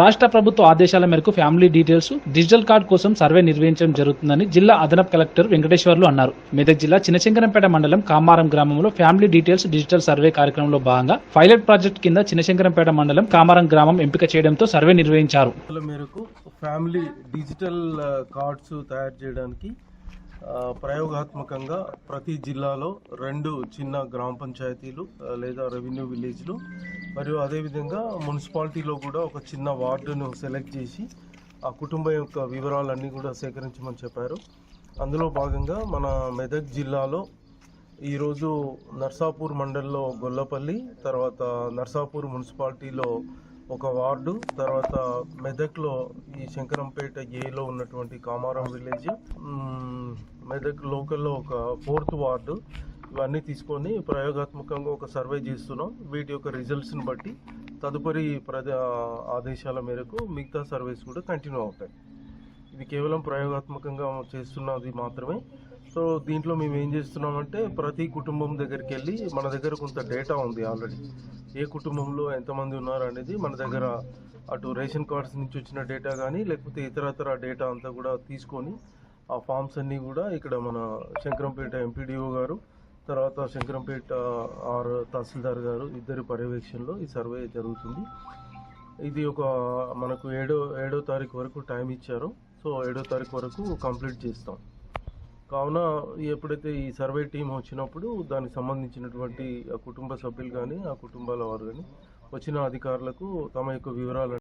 రాష్ట్ర ప్రభుత్వ ఆదేశాల మేరకు ఫ్యామిలీ డీటెయిల్స్ డిజిటల్ కార్డ్ కోసం సర్వే నిర్వహించడం జరుగుతుందని జిల్లా అదనపు కలెక్టర్ వెంకటేశ్వర్లు అన్నారు. మెదక్ జిల్లా చినశంకరంపేట మండలం కామారం గ్రామంలో ఫ్యామిలీ డీటెయిల్స్ డిజిటల్ సర్వే కార్యక్రమంలో భాగంగా పైలట్ ప్రాజెక్ట్ కింద చినశంకరంపేట మండలం కామారం గ్రామం ఎంపిక చేయడంతో సర్వే నిర్వహించారు. మేరకు ఫ్యామిలీ డిజిటల్ కార్డ్స్ తయారు చేయడానికి ప్రయోగాత్మకంగా ప్రతి జిల్లాలో రెండు చిన్న గ్రామ పంచాయతీలు లేదా రెవెన్యూ విలేజ్లు మరియు అదేవిధంగా మున్సిపాలిటీలో కూడా ఒక చిన్న వార్డును సెలెక్ట్ చేసి ఆ కుటుంబం యొక్క వివరాలన్నీ కూడా సేకరించమని చెప్పారు. అందులో భాగంగా మన మెదక్ జిల్లాలో ఈరోజు నర్సాపూర్ మండల్లో గొల్లపల్లి తర్వాత నర్సాపూర్ మున్సిపాలిటీలో ఒక వార్డు తర్వాత మెదక్లో ఈ శంకరంపేట ఏలో ఉన్నటువంటి కామారం విలేజ్ మెదక్ లోకల్లో ఒక ఫోర్త్ వార్డు ఇవన్నీ తీసుకొని ప్రయోగాత్మకంగా ఒక సర్వే చేస్తున్నాం. వీటి యొక్క రిజల్ట్స్ని బట్టి తదుపరి ప్రజ ఆదేశాల మేరకు మిగతా సర్వేస్ కూడా కంటిన్యూ అవుతాయి. ఇది కేవలం ప్రయోగాత్మకంగా చేస్తున్నది మాత్రమే. సో దీంట్లో మేము ఏం చేస్తున్నామంటే ప్రతి కుటుంబం దగ్గరికి వెళ్ళి మన దగ్గర కొంత డేటా ఉంది ఆల్రెడీ ఏ కుటుంబంలో ఎంతమంది ఉన్నారు అనేది మన దగ్గర అటు రేషన్ కార్డ్స్ నుంచి వచ్చిన డేటా కానీ లేకపోతే ఇతరతర డేటా అంతా కూడా తీసుకొని ఆ ఫామ్స్ అన్నీ కూడా ఇక్కడ మన శంకరంపేట ఎంపీడీఓ గారు తర్వాత శంకరంపేట ఆర్ తహసీల్దార్ గారు ఇద్దరి పర్యవేక్షణలో ఈ సర్వే జరుగుతుంది. ఇది ఒక మనకు ఏడో ఏడో తారీఖు వరకు టైం ఇచ్చారు. సో ఏడో తారీఖు వరకు కంప్లీట్ చేస్తాం. కావున ఎప్పుడైతే ఈ సర్వే టీం వచ్చినప్పుడు దానికి సంబంధించినటువంటి ఆ కుటుంబ సభ్యులు కానీ ఆ కుటుంబాల వారు కానీ వచ్చిన అధికారులకు తమ యొక్క వివరాలు